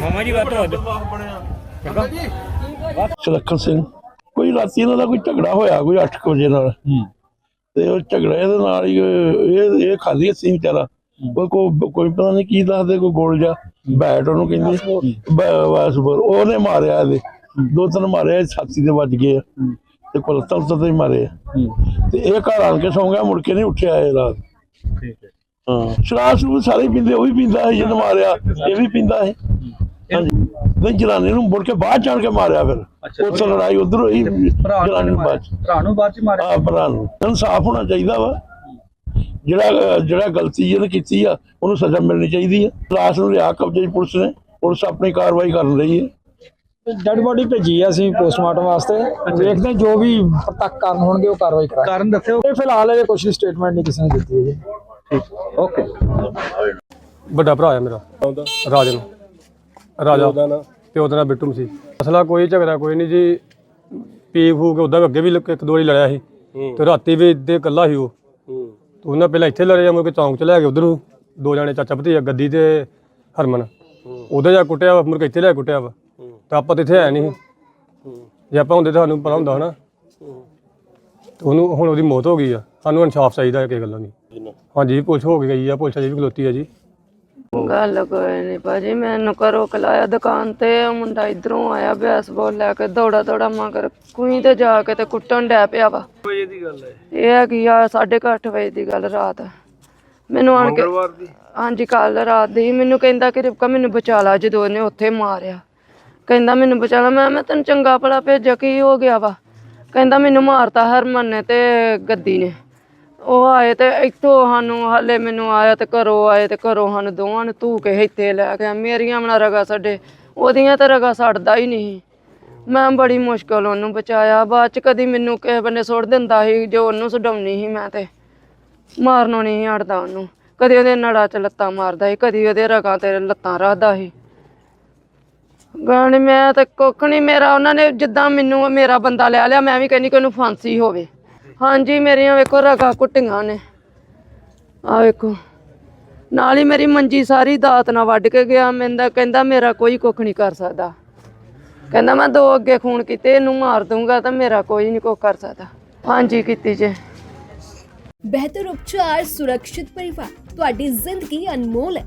ਮਾਮਾ ਜੀ ਬਾਤ ਹੋ ਸੁਲੱਖਣ ਸਿੰਘ। ਕੋਈ ਰਾਤੀ ਇਹਨਾਂ ਦਾ ਕੋਈ ਝਗੜਾ ਹੋਇਆ ਕੋਈ 8 ਵਜੇ ਨਾਲ? ਤੇ ਉਹ ਝਗੜੇ ਦੇ ਨਾਲ ਹੀ ਇਹ ਇਹ ਖਾਲੀ ਸੀ ਵਿਚਾਰਾ। ਕੋਈ ਕੋ- ਕੋਈ ਪਤਾ ਨਹੀਂ ਕੀ ਦੱਸਦੇ ਕੋਈ ਗੋਲ ਜਾ। ਬੈਟ ਉਹਨੂੰ ਕਹਿੰਦੇ ਬਸ ਉਹਨੇ ਮਾਰਿਆ ਇਹਦੇ। ਦੋ ਤਿੰਨ ਮਾਰਿਆ ਇਹ ਛਾਤੀ ਤੇ ਵੱਜ ਗਏ। ਤੇ ਕੋਲ ਤਲ ਤੇ ਹੀ ਮਾਰੇ ਆ। ਤੇ ਇਹ ਘਰ ਆਣ ਕੇ ਸੌਂ ਗਿਆ ਮੁੜ ਕੇ ਨਹੀਂ ਉੱਠਿਆ ਇਹ ਰਾਤ। ਠੀਕ ਹਾਂ। ਸ਼ਰਾਬ ਸ਼ਰੂਬ ਸਾਰੇ ਪੀਂਦੇ ਉਹ ਵੀ ਪੀਂਦਾ ਸੀ ਜਿਹਨੇ ਮਾਰਿਆ ਇਹ ਵੀ ਪੀਂਦਾ ਸੀ। ਹਾਂਜੀ। ਨਹੀਂ ਜਨਾਨੀ ਨੂੰ ਮੁੜ ਕੇ ਬਾਅਦ ਜਾਣ ਕੇ ਮਾਰਿਆ ਫਿਰ। ਉੱਥੇ ਲੜਾਈ ਉਧਰ ਹੋਈ ਜਨਾਨੀ ਨੂੰ ਬਾਅਦ ਭਰਾ ਨੂੰ ਬਾਅਦ ਚ ਮਾਰਿਆ? ਆ ਭਰਾ ਨੂੰ। ਇਨਸਾਫ ਹੋਣਾ ਚਾਹੀਦਾ ਵਾ। ਜਿਹੜਾ ਜਿਹੜਾ ਗਲਤੀ ਇਹਨੇ ਕੀਤੀ ਆ ਉਹਨੂੰ ਸਜ਼ਾ ਮਿਲਣੀ ਚਾਹੀਦੀ ਆ। ਲਾਸ਼ ਨੂੰ ਲਿਆ ਕਬਜ਼ੇ 'ਚ ਪੁਲਿਸ ਨੇ ਪੁਲਿਸ ਆਪਣੀ ਕਾਰਵਾਈ ਕਰ ਰਹੀ ਹੈ। ਡੈਡ ਬੋਡੀ ਭੇਜੀ ਆ ਅਸੀਂ ਪੋਸਟਮਾਰਟਮ ਵਾਸਤੇ। ਵੇਖਦੇ ਹਾਂ ਜੋ ਵੀ ਪ੍ਰਤੱਖ ਕਾਰਨ ਹੋਣਗੇ ਉਹ ਕਾਰਵਾਈ ਕਰਾਂਗੇ। ਕਾਰਨ ਦੱਸਿਓ। ਇਹ ਫਿਲਹਾਲ ਇਹ ਕੁਛ ਸਟੇਟਮੈਂਟ ਨਹੀਂ ਕਿਸੇ ਨੇ ਦਿੱਤੀ ਹੈ ਜੀ। ਓਕੇ। ਵੱਡਾ ਭਰਾ ਆ ਮੇਰਾ। ਰਾਜਨ ਰਾਜਾ ਤੇ ਉਹਦਾ ਨਾਂ? ਬਿੱਟੂ ਸੀ ਅਸਲਾ ਕੋਈ ਝਗੜਾ ਕੋਈ ਨਹੀਂ ਜੀ। ਪੀ ਫੂ ਕੇ ਉਦਾਂ ਅੱਗੇ ਵੀ ਇੱਕ ਇੱਕ ਦੋ ਵਾਰੀ ਲੜਿਆ ਸੀ। ਤੇ ਰਾਤੀ ਵੀ ਇੱਦੇ ਇਕੱਲਾ ਸੀ ਉਹ। ਤੇ ਉਹਨਾਂ ਪਹਿਲਾਂ ਇੱਥੇ ਲੜਿਆ ਮੁੜ ਕੇ ਚੌਂਕ ਚ ਲੈ ਗਏ ਉਧਰ। ਦੋ ਜਾਣੇ ਚਾਚਾ ਭਤੀਜਾ ਗੱਦੀ ਤੇ ਹਰਮਨ। ਉਹਦੇ ਜਾ ਕੁੱਟਿਆ ਵਾ, ਮੁੜ ਕੇ ਇੱਥੇ ਲੈ ਕੁੱਟਿਆ ਵਾ। ਤਾਂ ਆਪਾਂ ਤੇ ਇੱਥੇ ਆਏ ਨਹੀਂ ਸੀ। ਜੇ ਆਪਾਂ ਹੁੰਦੇ ਤਾਂ ਸਾਨੂੰ ਪਤਾ ਹੁੰਦਾ ਹਨਾ। ਤੇ ਉਹਨੂੰ ਹੁਣ ਉਹਦੀ ਮੌਤ ਹੋ ਗਈ ਆ। ਸਾਨੂੰ ਇਨਸਾਫ ਚਾਹੀਦਾ ਹੈ ਕਿ ਗੱਲਾਂ ਦੀ। ਹਾਂਜੀ ਪੁਲਿਸ ਹੋ ਗਈ ਆ ਪੁਲਿਸ ਅਜੇ ਵੀ ਖਲੋਤੀ ਆ ਜੀ। ਗੱਲ ਕੋਈ ਨਹੀਂ ਭਾਜੀ ਮੈਨੂੰ ਘਰੋਂ ਕਲਾਇਆ ਦੁਕਾਨ ਤੇ ਉਹ ਮੁੰਡਾ ਇਧਰੋਂ ਆਇਆ ਬੈਸਬਾਲ ਲੈ ਕੇ ਦੌੜਾ ਦੌੜਾ ਮਗਰ ਕੁਈ ਤੇ ਜਾ ਕੇ ਤੇ ਕੁੱਟਣ ਡੈ ਪਿਆ ਵਾ। ਵਜੇ ਦੀ ਗੱਲ ਹੈ? ਇਹ ਹੈਗੀ ਆ 8:30 ਵਜੇ ਦੀ ਗੱਲ ਰਾਤ। ਮੈਨੂੰ ਆਣ ਕੇ ਹਾਂਜੀ ਕੱਲ ਰਾਤ ਦੀ। ਮੈਨੂੰ ਕਹਿੰਦਾ ਕਿ ਰਿਪਕਾ ਮੈਨੂੰ ਬਚਾ ਲਾ ਜਦੋਂ ਉਹਨੇ ਉੱਥੇ ਮਾਰਿਆ। ਕਹਿੰਦਾ ਮੈਨੂੰ ਬਚਾ ਲਾ। ਮੈਂ ਮੈਂ ਤੈਨੂੰ ਚੰਗਾ ਭਲਾ ਭੇਜਿਆ ਕੀ ਹੋ ਗਿਆ ਵਾ? ਕਹਿੰਦਾ ਮੈਨੂੰ ਮਾਰਤਾ ਹਰਮਨ ਨੇ ਤੇ ਗੱਦੀ ਨੇ। ਉਹ ਆਏ ਤੇ ਇੱਥੋਂ ਸਾਨੂੰ ਹਾਲੇ ਮੈਨੂੰ ਆਇਆ ਤੇ ਘਰੋਂ ਆਏ ਤੇ ਘਰੋਂ ਸਾਨੂੰ ਦੋਵਾਂ ਨੂੰ ਧੂ ਕੇ ਇੱਥੇ ਲੈ ਗਿਆ ਮੇਰੀਆਂ ਮਨਾ ਰਗਾ ਸਾਡੇ ਉਹਦੀਆਂ ਤਾਂ ਰਗਾ ਛੱਡਦਾ ਹੀ ਨਹੀਂ। ਮੈਂ ਬੜੀ ਮੁਸ਼ਕਲ ਉਹਨੂੰ ਬਚਾਇਆ। ਬਾਅਦ ਚ ਕਦੀ ਮੈਨੂੰ ਕਿਸੇ ਬੰਨੇ ਸੁੱਟ ਦਿੰਦਾ ਸੀ ਜੋ ਉਹਨੂੰ ਛਡਾਉਣੀ ਸੀ ਮੈਂ ਤੇ। ਮਾਰਨੋਂ ਨਹੀਂ ਹਟਦਾ ਉਹਨੂੰ। ਕਦੀ ਉਹਦੇ ਨੜਾ ਚ ਲੱਤਾਂ ਮਾਰਦਾ ਸੀ, ਕਦੀ ਉਹਦੇ ਰਗਾਂ ਤੇ ਲੱਤਾਂ ਰੱਖਦਾ ਸੀ। ਗਾਣੇ ਮੈਂ ਤੇ ਕੁੱਖ ਨਹੀਂ ਮੇਰਾ ਉਹਨਾਂ ਨੇ ਜਿੱਦਾਂ ਮੈਨੂੰ ਮੇਰਾ ਬੰਦਾ ਲੈ ਲਿਆ, ਮੈਂ ਵੀ ਕਹਿੰਦੀ ਕਿ ਉਹਨੂੰ ਫਾਂਸੀ ਹੋਵੇ। ਹਾਂਜੀ, ਮੇਰੀਆਂ ਵੇਖੋ ਰਗਾ ਕੁੱਟੀਆਂ ਨੇ। ਆ ਵੇਖੋ। ਨਾਲ ਹੀ ਮੇਰੀ ਮੰਜੀ ਸਾਰੀ ਦਾਤ ਨਾਲ ਵੱਢ ਕੇ ਗਿਆ ਮੈਂਦਾ ਕਹਿੰਦਾ ਮੇਰਾ ਕੋਈ ਕੁੱਖ ਨਹੀਂ ਕਰ ਸਕਦਾ। ਕਹਿੰਦਾ ਮੈਂ ਦੋ ਅੱਗੇ ਖੂਨ ਕੀਤੇ, ਇਹਨੂੰ ਮਾਰ ਦੂੰਗਾ ਤਾਂ ਮੇਰਾ ਕੋਈ ਨਹੀਂ ਕੁੱਖ ਕਰ ਸਕਦਾ। ਹਾਂਜੀ, ਕੀਤੀ ਜੇ। ਬਿਹਤਰ ਉਪਚਾਰ, ਸੁਰੱਖਿਅਤ ਪਰਿਵਾਰ, ਤੁਹਾਡੀ ਜ਼ਿੰਦਗੀ ਅਨਮੋਲ ਹੈ।